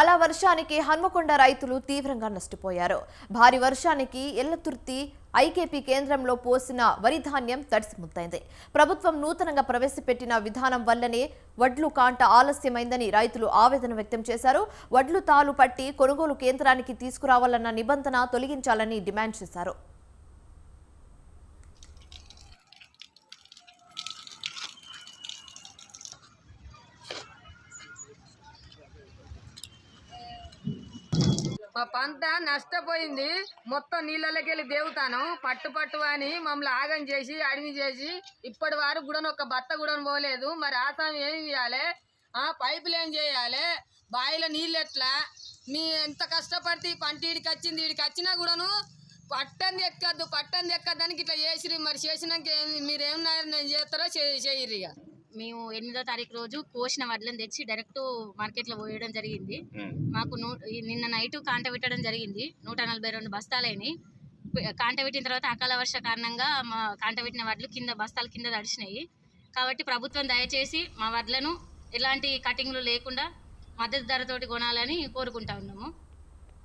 అలా వర్షానికి హన్మకొండ రైతులు తీవ్రంగా నష్టపోయారు. భారీ వర్షానికి ఎల్లతుర్తి ఐకేపీ కేంద్రంలో పోసిన వరి ధాన్యం తడిసిముద్దైంది ప్రభుత్వం నూతనంగా ప్రవేశపెట్టిన విధానం వల్లనే వడ్లు కాంట ఆలస్యమైందని రైతులు ఆవేదన వ్యక్తం చేశారు. వడ్లు తాలు పట్టి కొనుగోలు కేంద్రానికి తీసుకురావాలన్న నిబంధన తొలగించాలని డిమాండ్ చేశారు. మా పంట నష్టపోయింది. మొత్తం నీళ్ళలోకి వెళ్ళి దేవుతాను. పట్టు పట్టు అని మమ్మల్ని ఆగం చేసి అడిగి చేసి ఇప్పటి వారు కూడా ఒక బత్త కూడా పోలేదు. మరి ఆసాం ఏం చేయాలి? ఆ పైపులు ఏం చేయాలి? బావిలో నీళ్ళు ఎట్లా? మీ ఎంత కష్టపడితే ఈ పంట ఇడికి వచ్చింది ఇడికి వచ్చినా కూడాను పట్టంది ఎక్కద్దు పట్టంది ఎక్కద్దానికి ఇట్లా చేసిరి మరి చేసినాక ఏం- మీరు ఏమన్నా నేను చేస్తారో చే- చేయరు ఇక. మేము ఎనిమిదో తారీఖు రోజు కోసిన వడ్లను తెచ్చి డైరెక్ట్ మార్కెట్లో పోయడం జరిగింది. మాకు నిన్న నైట్ కాంట పెట్టడం జరిగింది. నూట నలభై రెండు బస్తాలైనవి కాంట పెట్టిన తర్వాత అకాల వర్ష కారణంగా మా కాంట పెట్టిన వడ్లు కింద బస్తాల కింద తడిచినాయి కాబట్టి ప్రభుత్వం దయచేసి మా వడ్లను ఎలాంటి కటింగ్లు లేకుండా మద్దతు ధరతోటి కొనాలని కోరుకుంటా ఉన్నాము.